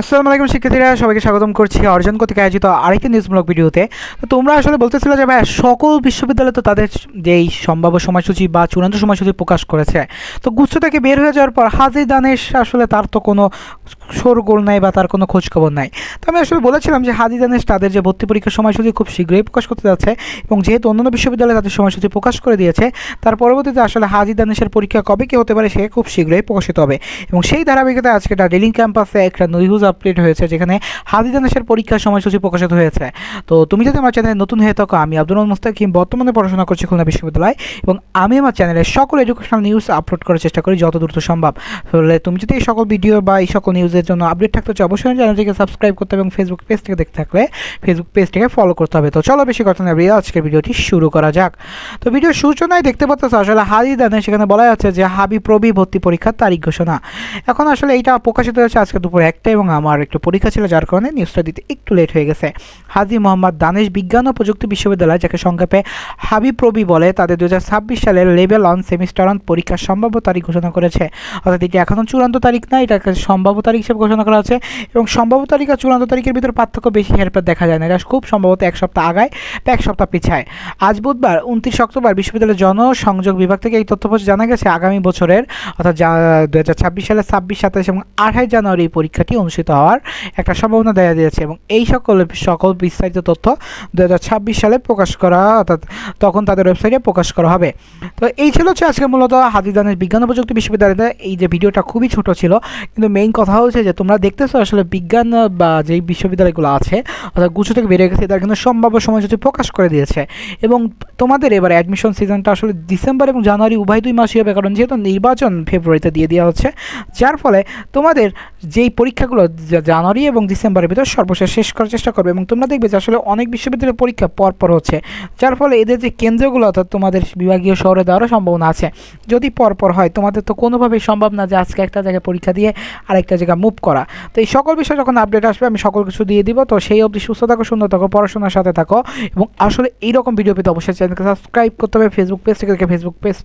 আসসালামু আলাইকুম শিক্ষার্থীরা, সবাইকে স্বাগতম করছি অর্জন কর্তৃক আয়োজিত আরেকটি নিউজমূলক ভিডিওতে। তো তোমরা আসলে বলতেছিলে যে ভাই সকল বিশ্ববিদ্যালয় তো তাদের যেই সম্ভাব্য সময়সূচি বা চূড়ান্ত সময়সূচি প্রকাশ করেছে, তো গুচ্ছ থেকে বের হয়ে যাওয়ার পর হাজির দানেশ আসলে তার তো কোনো শোরগোল নাই বা তার কোনো খোঁজখবর নাই। তো আমি আসলে বলেছিলাম যে, হাজি দানেশ তাদের যে ভর্তি পরীক্ষার সময়সূচি খুব শীঘ্রই প্রকাশ করতে যাচ্ছে এবং যেহেতু অন্যান্য বিশ্ববিদ্যালয় তাদের সময়সূচি প্রকাশ করে দিয়েছে, তার পরবর্তীতে আসলে হাজি দানেশের পরীক্ষা কবে কী হতে পারে সে খুব শীঘ্রই প্রকাশিত হবে। এবং সেই ধারাবাহিকতায় আজকে ডার্জিলিং ক্যাম্পাসে একটা নিউজ আপডেট হয়েছে যেখানে হাজি দানেশের পরীক্ষার সময়সূচি প্রকাশিত হয়েছে। তো তুমি যদি আমার চ্যানেলে নতুন হয়ে থাকো, আমি আব্দুল মুস্তাকিম বর্তমানে পড়াশোনা করছি খুলনা বিশ্ববিদ্যালয় এবং আমি আমার চ্যানেলে সকল এডুকেশনাল নিউজ আপলোড করার চেষ্টা করি যত দ্রুত সম্ভব। তাহলে তুমি যদি এই সকল ভিডিও বা এই সকল নিউজের জন্য আপডেট থাকতে চাও, অবশ্যই চ্যানেলটিকে সাবস্ক্রাইব করতে এবং ফেসবুক পেজ থেকে দেখতে থাকলে ফেসবুক পেজটিকে ফলো করতে হবে। তো চলো বেশি কথা না আজকের ভিডিওটি শুরু করা যাক। তো ভিডিও সূচনায় দেখতে পাচ্ছ আসলে হাজি দানে সেখানে বলা যাচ্ছে যে হাবি প্রবি ভর্তি পরীক্ষার তারিখ ঘোষণা। এখন আসলে এইটা প্রকাশিত হয়েছে আজকে দুপুর একটা এবং আমার একটু পরীক্ষা ছিল, যার কারণে নিউজটা দিতে একটু লেট হয়ে গেছে। হাজি মোহাম্মদ দানেশ বিজ্ঞান ও প্রযুক্তি বিশ্ববিদ্যালয়, যাকে সংক্ষেপে হাবি প্রবি বলে, তাদের দু হাজার ছাব্বিশ সালের লেভেল অন সেমিস্টার অন পরীক্ষার সম্ভাব্য তারিখ ঘোষণা করেছে। অর্থাৎ এটি এখনও চূড়ান্ত তারিখ না, এটা সম্ভাব্য তারিখ হিসেবে ঘোষণা করা হচ্ছে এবং সম্ভাব্য তারিখ আর চূড়ান্ত তারিখের ভিতরে পার্থক্য বেশি হেরফের দেখা যায় না, এটা খুব সম্ভবত এক সপ্তাহ আগায় বা এক সপ্তাহ পিছায়। আজ বুধবার, উনত্রিশ অক্টোবর বিশ্ববিদ্যালয়ের জনসংযোগ বিভাগ থেকে এই তথ্যপত্র জানা গেছে। আগামী বছরের, অর্থাৎ দু হাজার ছাব্বিশ সালের ছাব্বিশ, সাতাশ এবং আঠাশ জানুয়ারি এই পরীক্ষাটি অনুষ্ঠিত হওয়ার একটা সম্ভাবনা দেখা দিয়েছে এবং এই সকল সকল বিস্তারিত তথ্য দু হাজার ছাব্বিশ সালে প্রকাশ করা, অর্থাৎ তখন তাদের ওয়েবসাইটে প্রকাশ করা হবে। তো এই ছিল হচ্ছে আজকে মূলত হাতিদানের বিজ্ঞান ও প্রযুক্তি বিশ্ববিদ্যালয়ে এই যে ভিডিওটা খুবই ছোট ছিল, কিন্তু মেইন কথা হচ্ছে যে তোমরা দেখতেছো আসলে বিজ্ঞান বা যেই বিশ্ববিদ্যালয়গুলো আছে, অর্থাৎ গুচ্ছ থেকে বেরিয়ে গেছে, তারা কিন্তু সম্ভাব্য সময়সূচি প্রকাশ করে দিয়েছে। এবং তোমাদের এবার অ্যাডমিশন সিজনটা আসলে ডিসেম্বর এবং জানুয়ারি উভয় দুই মাসই হবে, কারণ যেহেতু নির্বাচন ফেব্রুয়ারিতে দিয়ে দেওয়া হচ্ছে, যার ফলে তোমাদের যেই পরীক্ষাগুলো জানুয়ারি এবং ডিসেম্বরের ভিতর সর্বশেষ শেষ করার চেষ্টা করবে এবং তোমরা দেখবে যে আসলে অনেক বিশ্ববিদ্যালয়ের পরীক্ষা পর পর হচ্ছে। যার ফলে এদের যে কেন্দ্রগুলো অর্থাৎ তোমাদের বিভাগীয় শহরে দেওয়ারও সম্ভাবনা আছে। যদি পর পর হয়, তোমাদের তো কোনোভাবেই সম্ভব না যে আজকে একটা জায়গায় পরীক্ষা দিয়ে আরেকটা জায়গায় মুভ করা। তো এই সকল বিষয়ে যখন আপডেট আসবে, আমি সকল কিছু দিয়ে দিব। তো সেই অবধি সুস্থ থাকো, সুন্দর থাকো, পড়াশোনার সাথে থাকো এবং আসলে এইরকম ভিডিও পেতে অবশ্যই চ্যানেলকে সাবস্ক্রাইব করতে হবে। ফেসবুক পেজ থেকে ফেসবুক পেজ